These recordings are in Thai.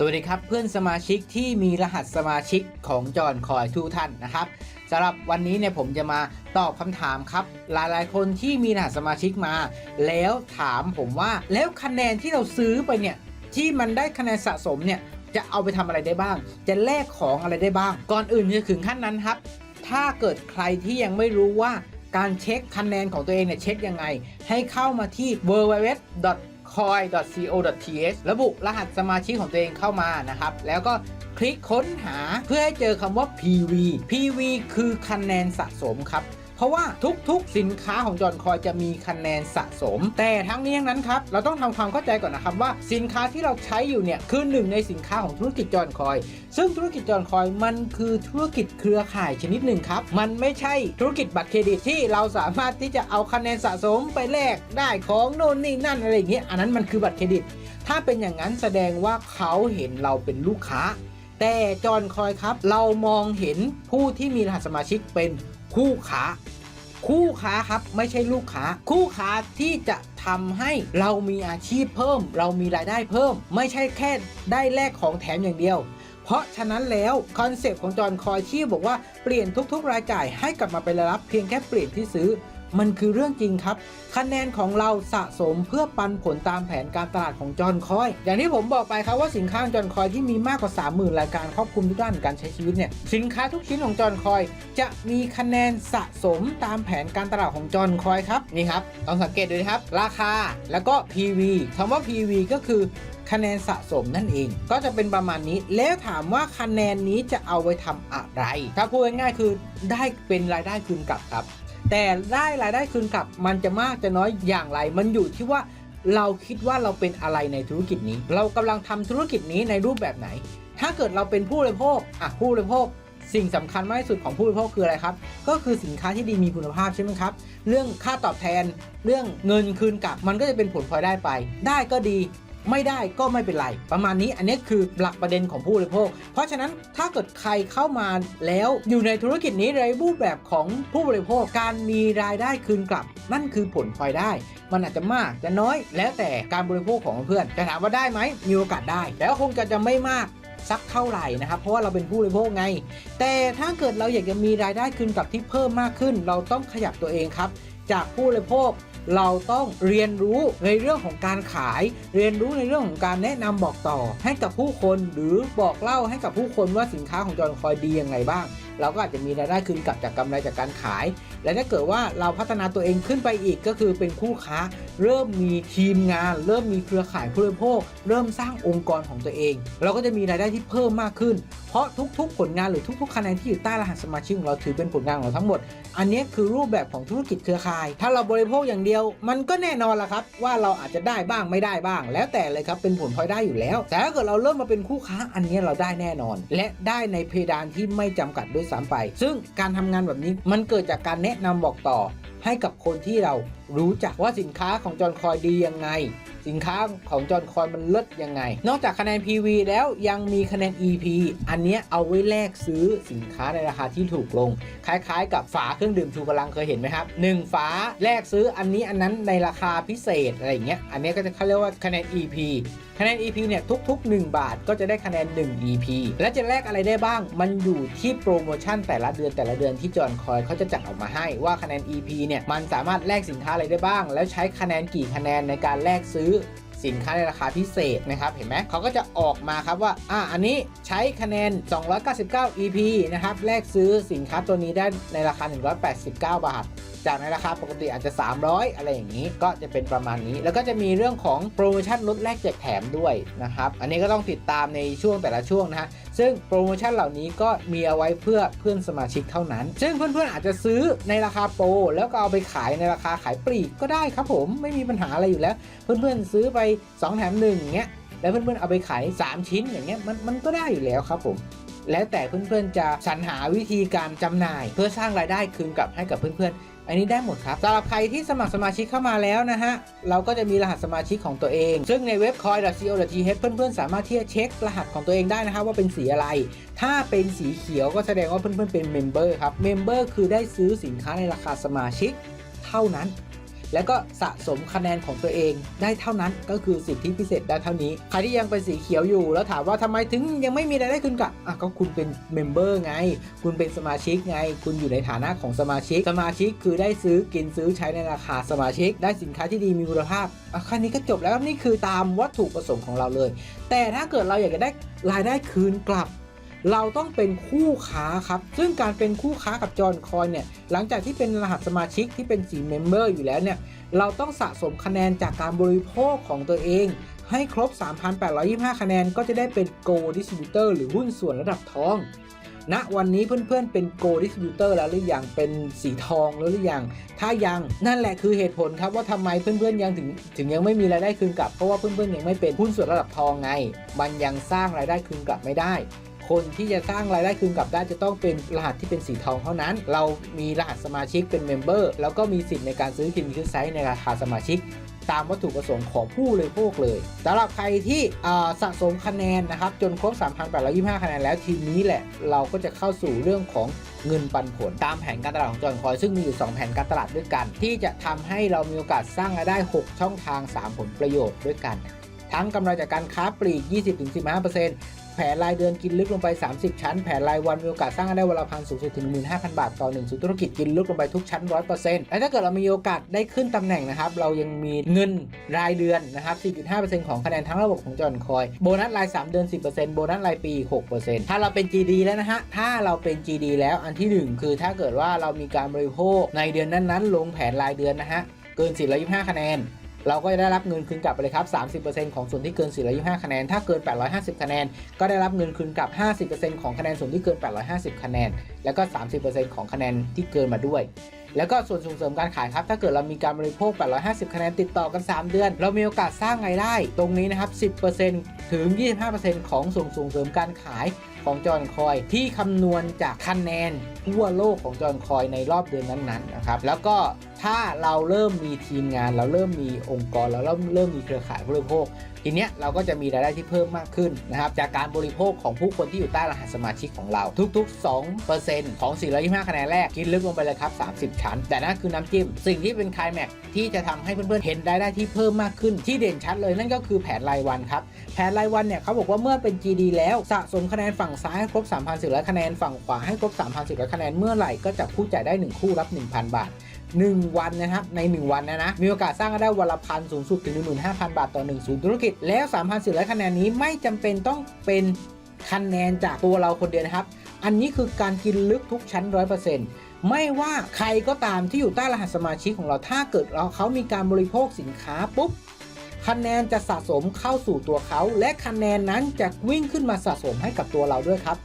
สวัสดีครับเพื่อนสมาชิกที่มีรหัสสมาชิกของจอนคอยทุกท่านนะครับสำหรับวันนี้เนี่ยผมจะมาตอบคำถามครับ หลายๆ คนที่มีรหัสสมาชิกมา แล้วถามผมว่าแล้วคะแนนที่เราซื้อไปเนี่ยที่มันได้คะแนนสะสมเนี่ยจะเอาไปทำอะไรได้บ้าง จะแลกของอะไรได้บ้าง ก่อนอื่นจะถึงขั้นนั้นครับ ถ้าเกิดใครที่ยังไม่รู้ว่าการเช็คคะแนนของตัวเองเนี่ยเช็คยังไง ให้เข้ามาที่ www coin.co.th ระบุรหัสสมาชิกของตัวเองเข้ามานะครับ แล้วก็คลิกค้นหาเพื่อให้เจอคำว่า PV PV คือคะแนนสะสมครับ เพราะว่าทุกๆ สินค้าของจอนคอยจะมีคะแนนสะสม แต่ทั้งนี้ทั้งนั้นครับ เราต้องทำความเข้าใจก่อนนะครับว่าสินค้าที่เราใช้อยู่เนี่ยคือหนึ่งในสินค้าของธุรกิจจอนคอย ซึ่งธุรกิจจอนคอยมันคือธุรกิจเครือข่ายชนิดหนึ่งครับ มันไม่ใช่ธุรกิจบัตรเครดิตที่เราสามารถที่จะเอาคะแนนสะสมไปแลกได้ของโน่นนี่นั่นอะไรอย่างเงี้ยอันนั้นมันคือบัตรเครดิต ถ้าเป็นอย่างนั้นแสดงว่าเขาเห็นเราเป็นลูกค้าแต่จอนคอยครับ เรามองเห็นผู้ที่มีรหัสสมาชิกเป็น คู่ค้า คู่ค้าครับไม่ใช่ลูกค้า คู่ค้าที่จะทำให้เรามีอาชีพเพิ่ม เรามีรายได้เพิ่ม ไม่ใช่แค่ได้แลกของแถมอย่างเดียว เพราะฉะนั้นแล้วคอนเซปต์ของจอนคอยที่บอกว่าเปลี่ยนทุกๆ รายจ่ายให้กลับมาเป็นรายรับเพียงแค่เปลี่ยนที่ซื้อ มันคือเรื่องจริงครับ คะแนนของเราสะสมเพื่อปันผลตามแผนการตลาดของจอห์นคอย อย่างที่ผมบอกไปครับว่าสินค้าของจอนคอยที่มีมากกว่า 30,000 รายการครอบคลุมทุกด้านการใช้ชีวิตเนี่ยสินค้าทุกชิ้นของจอห์นคอย จะมีคะแนนสะสมตามแผนการตลาดของจอห์นคอยครับนี่ครับลองสังเกตดูนะครับ ราคาแล้วก็ PV คำว่า PV ก็คือคะแนนสะสมนั่นเอง ก็จะเป็นประมาณนี้ แล้วถามว่าคะแนนนี้จะเอาไว้ทำอะไร ถ้าพูดง่ายๆคือได้เป็นรายได้คืนกลับครับ แต่ได้รายได้คืนกลับมันจะมากจะน้อยอย่างไร มันอยู่ที่ว่าเราคิดว่าเราเป็นอะไรในธุรกิจนี้ เรากำลังทำธุรกิจนี้ในรูปแบบไหน ถ้าเกิดเราเป็นผู้บริโภคอะผู้บริโภคสิ่งสำคัญมากที่สุดของผู้บริโภคคืออะไรครับ ก็คือสินค้าที่ดีมีคุณภาพใช่ไหมครับ เรื่องค่าตอบแทน เรื่องเงินคืนกลับ มันก็จะเป็นผลพลอยได้ไป ได้ก็ดี ไม่ได้ก็ไม่เป็นไร ประมาณนี้อันนี้คือหลักประเด็นของผู้บริโภค เพราะฉะนั้นถ้าเกิดใครเข้ามาแล้วอยู่ในธุรกิจนี้ในรูปแบบของผู้บริโภคการมีรายได้คืนกลับ นั่นคือผลพลอยได้ มันอาจจะมากจะน้อย แล้วแต่การบริโภคของเพื่อนแต่ถามว่าได้ไหมมีโอกาสได้ แต่คงจะจะไม่มากสักเท่าไหร่นะครับ เพราะว่าเราเป็นผู้บริโภคไง แต่ถ้าเกิดเราอยากจะมีรายได้คืนกลับที่เพิ่มมากขึ้น เราต้องขยับตัวเองครับ จากผู้บริโภค เราต้องเรียนรู้ในเรื่องของการขาย เรียนรู้ในเรื่องของการแนะนำบอกต่อ ให้กับผู้คนหรือบอกเล่าให้กับผู้คนว่าสินค้าของจอนคอยดียังไงบ้าง เราก็อาจจะมีรายได้คืนกลับจากกำไรจากการขาย และถ้าเกิดว่าเราพัฒนาตัวเองขึ้นไปอีกก็คือเป็นคู่ค้า เริ่มมีทีมงาน เริ่มมีเครือข่ายผู้บริโภค เริ่มสร้างองค์กรของตัวเอง เราก็จะมีรายได้ที่เพิ่มมากขึ้น เพราะทุกๆ ผลงานหรือทุกๆคะแนนที่อยู่ใต้รหัสสมาชิกของเราถือเป็นผลงานของเราทั้งหมด อันนี้คือรูปแบบของธุรกิจเครือข่าย ถ้าเราบริโภคอย่างเดียว มันก็แน่นอนละครับ ว่าเราอาจจะได้บ้างไม่ได้บ้าง แล้วแต่เลยครับเป็นผลพลอยได้อยู่แล้ว แต่ถ้าเกิดเราเริ่มมาเป็นคู่ค้าอันนี้เราได้แน่นอน และได้ในเพดานที่ไม่จำกัดด้วยซ้ำไป ซึ่งการทำงานแบบนี้มันเกิดจากการแนะนำบอกต่อ ให้กับคนที่เรารู้จักว่าสินค้าของจอนคอยดียังไง สินค้าของจอนคอยมันเลิศยังไง นอกจากคะแนน PV แล้วยังมีคะแนน EP อันนี้เอาไว้แลกซื้อสินค้าในราคาที่ถูกลง คล้ายๆ กับฝาเครื่องดื่มชูกำลังเคยเห็นไหมครับ1ฝาแลกซื้ออันนี้อันนั้นในราคาพิเศษอะไรอย่างเงี้ยอันนี้ก็จะเขาเรียกว่าคะแนน EP คะแนน EP เนี่ยทุก ๆ 1 บาทก็จะได้คะแนน 1 EP และจะแลกอะไรได้บ้าง มันอยู่ที่โปรโมชั่นแต่ละเดือนแต่ละเดือนที่จอนคอยเขาจะจัดออกมาให้ว่าคะแนน EP เนี่ยมันสามารถแลกสินค้าอะไรได้บ้าง แล้วใช้คะแนนกี่คะแนนในการแลกซื้อ สินค้าในราคาพิเศษนะครับ เห็นไหมเขาก็จะออกมาครับว่า อ่า อันนี้ใช้คะแนน 299 EP นะครับ แลกซื้อสินค้าตัวนี้ได้ในราคา 189 บาท จากในราคาปกติอาจจะ 300 อะไรอย่างนี้ ก็จะเป็นประมาณนี้ แล้วก็จะมีเรื่องของโปรโมชั่นลดแลกแจกแถมด้วยนะครับ อันนี้ก็ต้องติดตามในช่วงแต่ละช่วงนะฮะซึ่งโปรโมชั่นเหล่านี้ก็มีเอาไว้เพื่อเพื่อนสมาชิกเท่านั้น ซึ่งเพื่อนๆอาจจะซื้อในราคาโปรแล้วก็เอาไปขายในราคาขายปลีกก็ได้ครับผม ไม่มีปัญหาอะไรอยู่แล้ว เพื่อนๆซื้อไป2แถม1อย่างเงี้ยแล้วเพื่อนๆเอาไปขาย 3 ชิ้นอย่างเงี้ยมันมันก็ได้อยู่แล้วครับผมแล้วแต่เพื่อนๆจะสรรหาวิธีการจำหน่าย เพื่อสร้างรายได้คืนกลับให้กับเพื่อนๆ อันนี้ได้หมดครับสำหรับใครที่สมัครสมาชิกเข้ามาแล้วนะฮะ เราก็จะมีรหัสสมาชิกของตัวเอง ซึ่งในเว็บ coin.co.th เพื่อนๆ สามารถที่จะเช็ครหัสของตัวเองได้นะครับว่าเป็นสีอะไร ถ้าเป็นสีเขียวก็แสดงว่าเพื่อนๆเป็นเมมเบอร์ครับเมมเบอร์คือได้ซื้อสินค้าในราคาสมาชิกเท่านั้น แล้วก็สะสมคะแนนของตัวเองได้เท่านั้นก็คือสิทธิพิเศษได้เท่านี้ ใครที่ยังเป็นสีเขียวอยู่ แล้วถามว่าทำไมถึงยังไม่มีรายได้คืนกลับอะก็คุณเป็นเมมเบอร์ไง คุณเป็นสมาชิกไง คุณอยู่ในฐานะของสมาชิก สมาชิกคือได้ซื้อกินซื้อใช้ในราคาสมาชิก ได้สินค้าที่ดีมีคุณภาพอะแค่นี้ก็จบแล้วนี่คือตามวัตถุประสงค์ของเราเลย แต่ถ้าเกิดเราอยากจะได้รายได้คืนกลับ เราต้องเป็นคู่ค้าครับ ซึ่งการเป็นคู่ค้ากับจอห์นคอยเนี่ย หลังจากที่เป็นรหัสสมาชิกที่เป็นสีเมมเบอร์อยู่แล้วเนี่ย เราต้องสะสมคะแนนจากการบริโภคของตัวเอง ให้ครบ 3,825 คะแนนก็จะได้เป็น Gold Distributor หรือหุ้นส่วนระดับทองณวันนี้เพื่อนๆเป็น Gold Distributor แล้วหรือยังเป็นสีทองแล้วหรือยัง ถ้ายังนั่นแหละคือเหตุผลครับว่าทำไมเพื่อนๆยังถึงถึงยังไม่มีรายได้คืนกลับ เพราะว่าเพื่อนๆยังไม่เป็นหุ้นส่วนระดับทองไง มันยังสร้างรายได้คืนกลับไม่ได้ คนที่จะสร้างรายได้คืนกลับได้จะต้องเป็นรหัสที่เป็นสีทองเท่านั้น เรามีรหัสสมาชิกเป็นเมมเบอร์แล้วก็มีสิทธิ์ในการซื้อกินซื้อใช้ในราคาสมาชิก ตามวัตถุประสงค์ของผู้เลยพวกเลยสำหรับใครที่สะสมคะแนนนะครับ จนครบ 3,825 คะแนนแล้วทีนี้แหละเราก็จะเข้าสู่เรื่องของเงินปันผลตามแผนการตลาดของจอห์นคอยซึ่งมีอยู่ 2 แผนการตลาดด้วยกัน ที่จะทำให้เรามีโอกาสสร้างรายได้ 6 ช่องทาง 3 ผลประโยชน์ด้วยกัน ทั้งกำไรจากการค้าปลีก 20-15% แผนรายเดือนกินลึกลงไป 30 ชั้น แผนรายวันมีโอกาสสร้างได้วันละพันสูงสุดถึง 15,000 บาทต่อ1ศูนย์ธุรกิจกินลึกลงไปทุกชั้น 100%และถ้าเกิดเรามีโอกาสได้ขึ้นตำแหน่งนะครับ เรายังมีเงินรายเดือนนะครับ 4.5%ของคะแนนทั้งระบบของจอห์นคอย โบนัสราย 3 เดือน 10%โบนัสรายปี 6%ถ้าเราเป็น GD แล้วนะฮะ ถ้าเราเป็น GD แล้วอันที่หนึ่งคือถ้าเกิดว่าเรามีการบริโภคในเดือนนั้นๆ ลงแผนรายเดือนนะฮะ เกิน 425 คะแนน เราก็จะได้รับเงินคืนกลับไปเลยครับ 30%ของส่วนที่เกิน 425 คะแนน ถ้าเกิน 850 คะแนน ก็ได้รับเงินคืนกลับ 50%ของคะแนนส่วนที่เกิน 850 คะแนน แล้วก็ 30%ของคะแนนที่เกินมาด้วยแล้วก็ส่วนส่งเสริมการขายครับ ถ้าเกิดเรามีการบริโภค 850 คะแนนติดต่อกัน 3 เดือน เรามีโอกาสสร้างรายได้ ตรงนี้นะครับ 10%ถึง 25%ของส่งส่งเสริมการขายของจอห์นคอยที่คำนวณจากคะแนนทั่วโลกของจอห์นคอยในรอบเดือนนั้นๆนะครับ แล้วก็ ถ้าเราเริ่มมีทีมงาน เราเริ่มมีองค์กร เราเริ่มเริ่มมีเครือข่ายผู้บริโภค ทีเนี้ยเราก็จะมีรายได้ที่เพิ่มมากขึ้นนะครับ จากการบริโภคของผู้คนที่อยู่ใต้รหัสสมาชิกของเรา ทุก ๆ 2%ของ 425 คะแนนแรก กินลึกลงไปเลยครับ 30 ชั้น แต่นั่นคือน้ำจิ้ม สิ่งที่เป็นคลายแม็กที่จะทำให้เพื่อนๆ เห็นรายได้ที่เพิ่มมากขึ้น ที่เด่นชัดเลยนั่นก็คือแผนรายวันครับ แผนรายวันเนี่ยเขาบอกว่าเมื่อเป็น GD แล้วสะสมคะแนนฝั่งซ้ายให้ครบ3,400 คะแนน ฝั่งขวาให้ครบ3,400 คะแนน เมื่อไหร่ก็จะคู่จ่ายได้ 1 คู่รับ 1,000 บาท 1 วันนะครับใน 1 วันนะนะมีโอกาสสร้างรายได้วันละพันสูงสุดถึง 15,000 บาทต่อ1ศูนย์ธุรกิจ แล้ว 3,400 คะแนนนี้ไม่จำเป็นต้องเป็นคะแนนจากตัวเราคนเดียวนะครับ อันนี้คือการกินลึกทุกชั้น 100%ไม่ว่าใครก็ตามที่อยู่ใต้รหัสสมาชิกของเราถ้าเกิดเราเขามีการบริโภคสินค้าปุ๊บคะแนนจะสะสมเข้าสู่ตัวเขา และคะแนนนั้นจะวิ่งขึ้นมาสะสมให้กับตัวเราด้วยครับ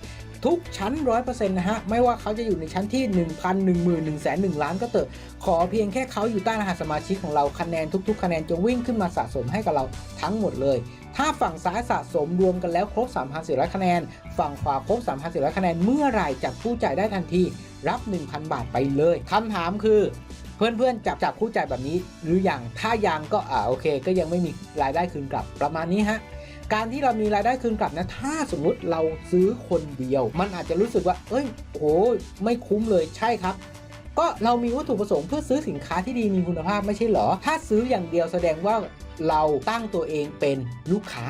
ทุกชั้น 100%นะฮะ ไม่ว่าเขาจะอยู่ในชั้นที่ 1,000 10,000 1 0 0 0 0 1ล้านก็เถอะขอเพียงแค่เขาอยู่ใต้รหัสสมาชิกของเราคะแนนทุกๆ คะแนนจะวิ่งขึ้นมาสะสมให้กับเราทั้งหมดเลย ถ้าฝั่งซ้ายสะสมรวมกันแล้วครบ 3,400 คะแนน ฝั่งขวาครบ 3,400 คะแนนเมื่อไหร่จับผู้จ่ายได้ทันทีรับ 1,000 บาทไปเลยคำถามคือเพื่อนๆจับจับคู่จ่ายแบบนี้หรือยังถ้ายังก็อ่าโอเค ก็ยังไม่มีรายได้คืนกลับประมาณนี้ฮะ การที่เรามีรายได้คืนกลับนะ ถ้าสมมุติเราซื้อคนเดียว มันอาจจะรู้สึกว่า เอ้ยโอ้ยไม่คุ้มเลยใช่ครับ ก็เรามีวัตถุประสงค์เพื่อซื้อสินค้าที่ดีมีคุณภาพไม่ใช่เหรอ ถ้าซื้ออย่างเดียวแสดงว่าเราตั้งตัวเองเป็นลูกค้า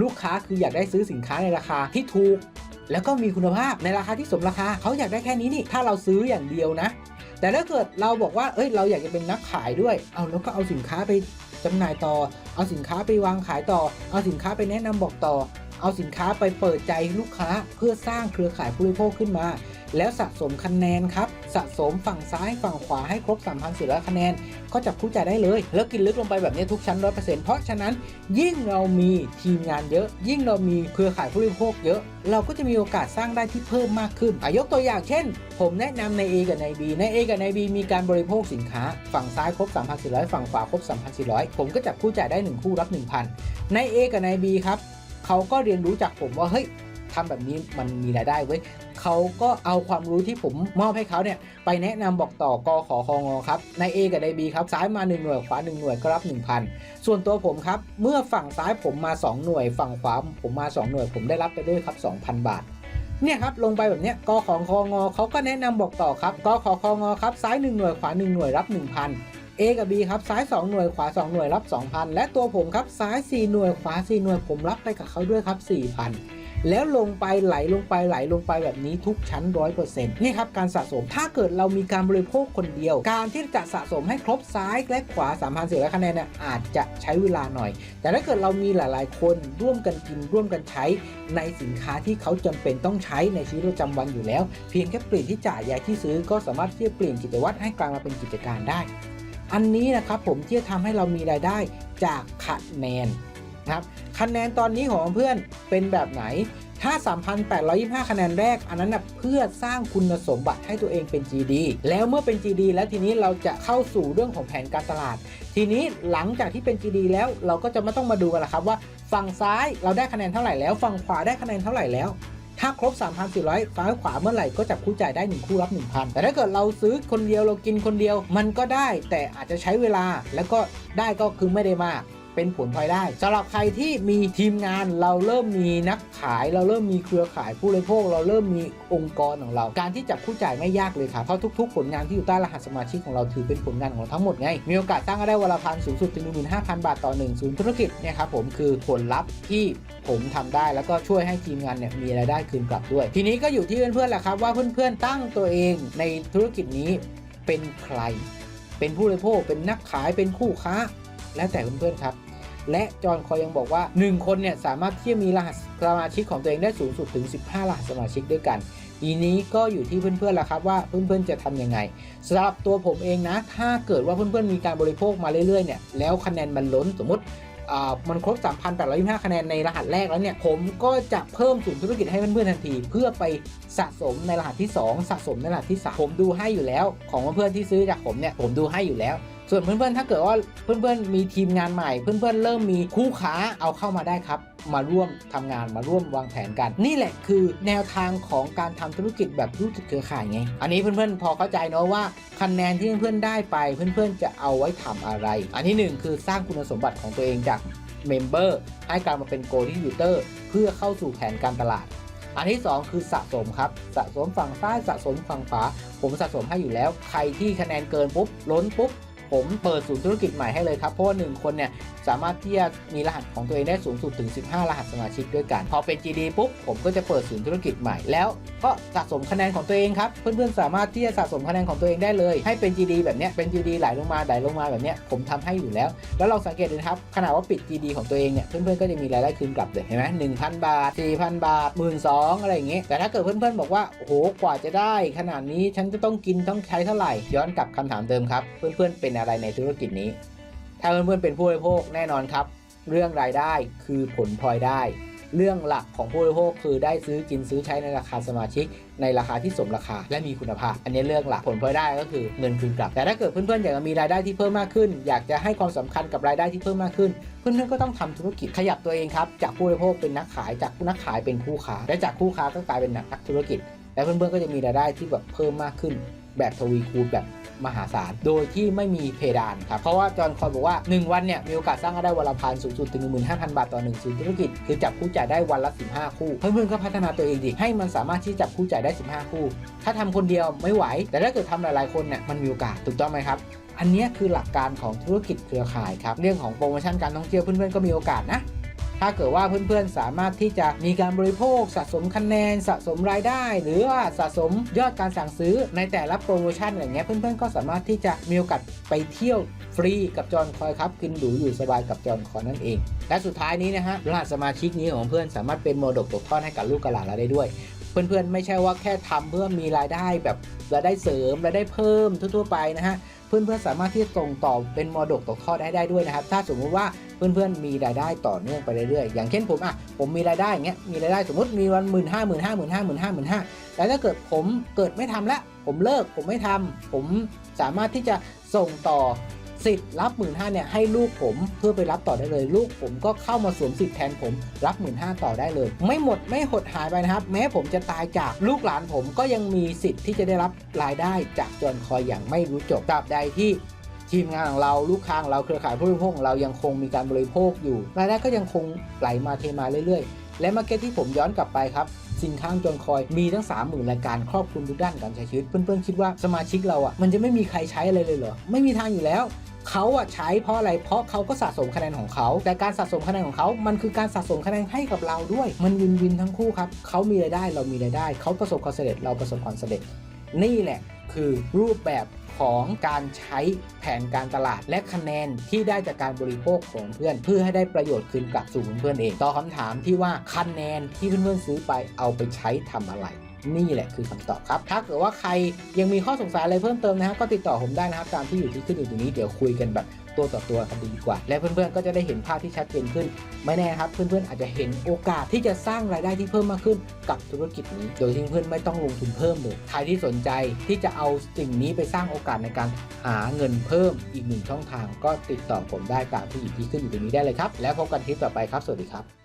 ลูกค้าคืออยากได้ซื้อสินค้าในราคาที่ถูก แล้วก็มีคุณภาพในราคาที่สมราคาเขาอยากได้แค่นี้นี่ถ้าเราซื้ออย่างเดียวนะ แต่ถ้าเกิดเราบอกว่าเอ้ยเราอยากจะเป็นนักขายด้วย เอาแล้วก็เอาสินค้าไป จำหน่ายต่อ เอาสินค้าไปวางขายต่อ เอาสินค้าไปแนะนำบอกต่อ เอาสินค้าไปเปิดใจลูกค้าเพื่อสร้างเครือข่ายผู้บริโภคขึ้นมา แล้วสะสมคะแนนครับ สะสมฝั่งซ้ายฝั่งขวาให้ครบ 3,400 คะแนน ก็จับคู่จ่ายได้เลย แล้วกินลึกลงไปแบบนี้ทุกชั้น 100%เพราะฉะนั้นยิ่งเรามีทีมงานเยอะ ยิ่งเรามีเครือข่ายผู้บริโภคเยอะ เราก็จะมีโอกาสสร้างได้ที่เพิ่มมากขึ้นอะยกตัวอย่างเช่น ผมแนะนำใน A กับใน B ใน A กับใน B มีการบริโภคสินค้า ฝั่งซ้ายครบ 3,400 ฝั่งขวาครบ 3,400 ผมก็จับคู่จ่ายได้ 1 คู่รับ 1,000 ใน A กับใน B ครับเขาก็เรียนรู้จากผมว่าเฮ้ย ทำแบบนี้มันมีรายได้เว้ยเขาก็เอาความรู้ที่ผมมอบให้เขาเนี่ยไปแนะนำบอกต่อกอขอคองอครับใน A กับใน B ครับซ้ายมา 1 หน่วยขวา 1 หน่วยก็รับ 1,000 ส่วนตัวผมครับเมื่อฝั่งซ้ายผมมา 2 หน่วย ฝั่งขวาผมมา 2 หน่วย ผมได้รับไปด้วยครับ 2,000 บาทเนี่ยครับลงไปแบบเนี้ยกอของคองอเขาก็แนะนำบอกต่อครับกอขอคองอครับซ้าย 1 หน่วยขวา 1 หน่วยรับ 1,000 A กับ B ครับซ้าย 2 หน่วยขวา 2 หน่วยรับ 2,000 และตัวผมครับซ้าย 4 หน่วยขวา 4 หน่วยผมรับไปกับเขาด้วยครับ 4,000 แล้วลงไปไหลลงไปไหลลงไปแบบนี้ทุกชั้น100%นี่ครับการสะสมถ้าเกิดเรามีการบริโภคคนเดียว การที่จะสะสมให้ครบซ้ายและขวา3,400คะแนนเนี่ยอาจจะใช้เวลาหน่อย แต่ถ้าเกิดเรามีหลาย ๆ คนร่วมกันกินร่วมกันใช้ ในสินค้าที่เขาจำเป็นต้องใช้ในชีวิตประจำวันอยู่แล้ว เพียงแค่เปลี่ยนที่จ่ายยาที่ซื้อก็สามารถที่จะเปลี่ยนกิจวัตรให้กลายมาเป็นกิจการได้ อันนี้นะครับผมที่จะทำให้เรามีรายได้จากคะแนน นะครับคะแนนตอนนี้ของเพื่อนเป็นแบบไหน ถ้า 3,825 คะแนนแรก อันนั้นนะเพื่อสร้างคุณสมบัติให้ตัวเองเป็น GD แล้วเมื่อเป็น GD แล้วทีนี้เราจะเข้าสู่เรื่องของแผนการตลาด ทีนี้หลังจากที่เป็น GD แล้วเราก็จะไม่ต้องมาดูกันละครับว่าฝั่งซ้ายเราได้คะแนนเท่าไหร่แล้วฝั่งขวาได้คะแนนเท่าไหร่แล้วถ้าครบ 3,400ซ้ายขวาเมื่อไหร่ก็จับคู่จ่ายได้ 1 คู่รับ 1,000 แต่ถ้าเกิดเราซื้อคนเดียวเรากินคนเดียวมันก็ได้ แต่อาจจะใช้เวลาแล้วก็ได้ก็คือไม่ได้มาก เป็นผลพลอยได้สำหรับใครที่มีทีมงานเราเริ่มมีนักขาย เราเริ่มมีเครือข่ายผู้บริโภค เราเริ่มมีองค์กรของเรา การที่จับคู่จ่ายไม่ยากเลยครับเพราะทุก ๆ ผลงานที่อยู่ใต้รหัสสมาชิกของเราถือเป็นผลงานของเราทั้งหมดไงมีโอกาสสร้างรายได้วันละพันสูงสุดถึง15,000 บาทต่อหนึ่งศูนย์ธุรกิจเนี่ยครับผมคือผลลัพธ์ที่ผมทำได้แล้วก็ช่วยให้ทีมงานเนี่ยมีรายได้คืนกลับด้วย ทีนี้ก็อยู่ที่เพื่อนๆแหละครับว่าเพื่อนๆตั้งตัวเองในธุรกิจนี้เป็นใคร เป็นผู้บริโภคเป็นนักขายเป็นคู่ค้า แล้วแต่เพื่อนๆครับ และจอห์นคอยยังบอกว่า 1 คนเนี่ยสามารถที่จะมีรหัสสมาชิกของตัวเองได้สูงสุดถึง 15 รหัสสมาชิกด้วยกันทีนี้ก็อยู่ที่เพื่อนๆละครับว่าเพื่อนๆจะทำยังไงสำหรับตัวผมเองนะ ถ้าเกิดว่าเพื่อนๆมีการบริโภคมาเรื่อยๆเนี่ยแล้วคะแนนมันล้นสมมติมันครบ 3,825 คะแนนในรหัสแรกแล้วเนี่ย ผมก็จะเพิ่มศูนย์ธุรกิจให้เพื่อนๆทันที เพื่อไปสะสมในรหัสที่ 2 สะสมในรหัสที่ 3 ผมดูให้อยู่แล้ว ของเพื่อนๆที่ซื้อจากผมเนี่ย ผมดูให้อยู่แล้ว ส่วนเพื่อนๆ ถ้าเกิดว่าเพื่อนๆ มีทีมงานใหม่ เพื่อนๆ เริ่มมีคู่ค้าเอาเข้ามาได้ครับ มาร่วมทำงานมาร่วมวางแผนกัน นี่แหละคือแนวทางของการทำธุรกิจแบบธุรกิจเครือข่ายไง อันนี้เพื่อนๆ พอเข้าใจเนาะว่าคะแนนที่เพื่อนๆ ได้ไป เพื่อนๆ จะเอาไว้ทำอะไร อันที่หนึ่งคือสร้างคุณสมบัติของตัวเองจากเมมเบอร์ให้กลายมาเป็นโกลดิยูเตอร์เพื่อเข้าสู่แผนการตลาดอันที่ 2 คือสะสมครับ สะสมฝั่งซ้ายสะสมฝั่งขวาผมสะสมให้อยู่แล้ว ใครที่คะแนนเกินปุ๊บ ล้นปุ๊บ ผมเปิดศูนย์ธุรกิจใหม่ให้เลยครับเพราะว่าหนึ่งคนเนี่ยสามารถที่จะมีรหัสของตัวเองได้สูงสุดถึง 15 รหัสสมาชิกด้วยกันพอเป็น GD ปุ๊บผมก็จะเปิดศูนย์ธุรกิจใหม่แล้วก็สะสมคะแนนของตัวเองครับเพื่อนๆสามารถที่จะสะสมคะแนนของตัวเองได้เลย ให้เป็น GD แบบเนี้ยเป็น GD ไหลลงมาไหลลงมาแบบเนี้ยผมทำให้อยู่แล้ว แล้วเราสังเกตดูครับขนาดว่าปิด GD ของตัวเองเนี่ยเพื่อนๆก็จะมีรายได้คืนกลับเลยเห็นไหมหนึ่งพันบาทสี่พันบาทหมื่นสองอะไรอย่างเงี้ยแต่ถ้าเกิดเพื่อนๆบอกว่าโอ้โหกว่าจะได้ ขนาดนี้ฉันจะต้องกินต้องใช้เท่าไหร่ย้อนกลับคำถามเดิมครับเพื่อนๆเป็นอะไรในธุรกิจนี้ ถ้าเพื่อนๆเป็นผู้บริโภคแน่นอนครับ เรื่องรายได้คือผลพลอยได้ เรื่องหลักของผู้บริโภคคือได้ซื้อกินซื้อใช้ในราคาสมาชิก ในราคาที่สมราคาและมีคุณภาพ อันนี้เรื่องหลักผลพลอยได้ก็คือเงินคืนกลับ แต่ถ้าเกิดเพื่อนๆอยากจะมีรายได้ที่เพิ่มมากขึ้น อยากจะให้ความสำคัญกับรายได้ที่เพิ่มมากขึ้น เพื่อนๆก็ต้องทำธุรกิจขยับตัวเองครับจากผู้บริโภคเป็นนักขายจากนักขายเป็นคู่ค้าและจากคู่ค้าก็กลายเป็นนักธุรกิจ และเพื่อนๆก็จะมีรายได้ที่แบบเพิ่มมากขึ้น แบบทวีคูณแบบ มหาศาล โดยที่ไม่มีเพดานครับ เพราะว่าจอห์นคอยบอกว่า 1 วันเนี่ยมีโอกาสสร้างได้วันละพันสูงสุดถึง 15,000 บาทต่อ1ศูนย์ธุรกิจ คือจับคู่จ่ายได้วันละ 15 คู่ เพื่อนๆก็พัฒนาตัวเองดิให้มันสามารถที่จับคู่จ่ายได้ 15 คู่ ถ้าทำคนเดียวไม่ไหว แต่ถ้าเกิดทำหลายๆคนเนี่ยมันมีโอกาสถูกต้องไหมครับอันนี้คือหลักการของธุรกิจเครือข่ายครับเรื่องของโปรโมชั่นการท่องเที่ยวเพื่อนๆก็มีโอกาสนะ ถ้าเกิดว่าเพื่อนๆสามารถที่จะมีการบริโภคสะสมคะแนนสะสมรายได้ หรือว่าสะสมยอดการสั่งซื้อในแต่ละโปรโมชั่นอย่างเงี้ยเพื่อนๆก็สามารถที่จะมีโอกาสไปเที่ยวฟรีกับจอนคอยครับกินหรูอยู่สบายกับจอนคอยนั่นเอง และสุดท้ายนี้นะฮะรหัสสมาชิกนี้ของเพื่อนสามารถเป็นโมดกตกทอดให้กับลูกกับหลานเราได้ด้วย เพื่อนๆไม่ใช่ว่าแค่ทำเพื่อมีรายได้แบบรายได้เสริมรายได้เพิ่มทั่วๆไปนะฮะเพื่อนๆสามารถที่จะส่งต่อเป็นมรดกตกทอดให้ได้ด้วยนะครับ ถ้าสมมุติว่า เพื่อนๆมีรายได้ต่อเนื่องไปเรื่อยๆอย่างเช่นผมอะผมมีรายได้อย่างเงี้ยมีรายได้สมมติมีวันหมื่นห้าหมื่นห้าหมื่นห้าหมื่นห้าหมื่นห้าแล้วถ้าเกิดผมเกิดไม่ทำแล้วผมเลิกผมไม่ทำผมสามารถที่จะส่งต่อสิทธิ์รับหมื่นห้าเนี่ยให้ลูกผมเพื่อไปรับต่อได้เลย ลูกผมก็เข้ามาสวมสิทธิ์แทนผมรับหมื่นห้าต่อได้เลย ไม่หมดไม่หดหายไปนะครับ แม้ผมจะตายจากลูกหลานผมก็ยังมีสิทธิ์ที่จะได้รับรายได้จากจอนคอยอย่างไม่รู้จบตราบใดที่ ทีมงานของเราลูกค้าของเราเครือข่ายผู้บริโภคของเรายังคงมีการบริโภคอยู่รายได้ก็ยังคงไหลมาเทมาเรื่อยๆ และมาร์เก็ตที่ผมย้อนกลับไปครับสินค้าจนคอยมีทั้ง 30,000รายการครอบคลุมทุกด้านการใช้ชีวิต เพื่อนๆคิดว่าสมาชิกเราอะมันจะไม่มีใครใช้อะไรเลยเหรอ ไม่มีทางอยู่แล้วเขาอะใช้เพราะอะไรเพราะเขาก็สะสมคะแนนของเขา แต่การสะสมคะแนนของเขา มันคือการสะสมคะแนนให้กับเราด้วย มันวินวินทั้งคู่ครับเขามีรายได้เรามีรายได้เขาประสบความสำเร็จเราประสบความสำเร็จ นี่แหละ คือรูปแบบของการใช้แผนการตลาดและคะแนนที่ได้จากการบริโภคของเพื่อน เพื่อให้ได้ประโยชน์คืนกลับสู่เพื่อนเองต่อบคำถามที่ว่าคะแนนที่เพื่อนๆซื้อไปเอาไปใช้ทำอะไรนี่แหละคือคำตอบครับ ถ้าเกิดว่าใครยังมีข้อสงสัยอะไรเพิ่มเติมนะฮะ ก็ติดต่อผมได้นะครับ ตามที่อยู่ที่ขึ้นอยู่ตรงนี้ เดี๋ยวคุยกันแบบ ตัวต่อตัวกันดีกว่า และเพื่อนๆก็จะได้เห็นภาพที่ชัดเจนขึ้น ไม่แน่ครับเพื่อนๆอาจจะเห็นโอกาสที่จะสร้างรายได้ที่เพิ่มมากขึ้นกับธุรกิจนี้ โดยที่เพื่อนไม่ต้องลงทุนเพิ่มเลยใครที่สนใจที่จะเอาสิ่งนี้ไปสร้างโอกาสในการหาเงินเพิ่มอีกหนึ่งช่องทาง ก็ติดต่อผมได้ตามที่อยู่ที่ขึ้นอยู่ตรงนี้ได้เลยครับ แล้วพบกันคลิปต่อไปครับ สวัสดีครับ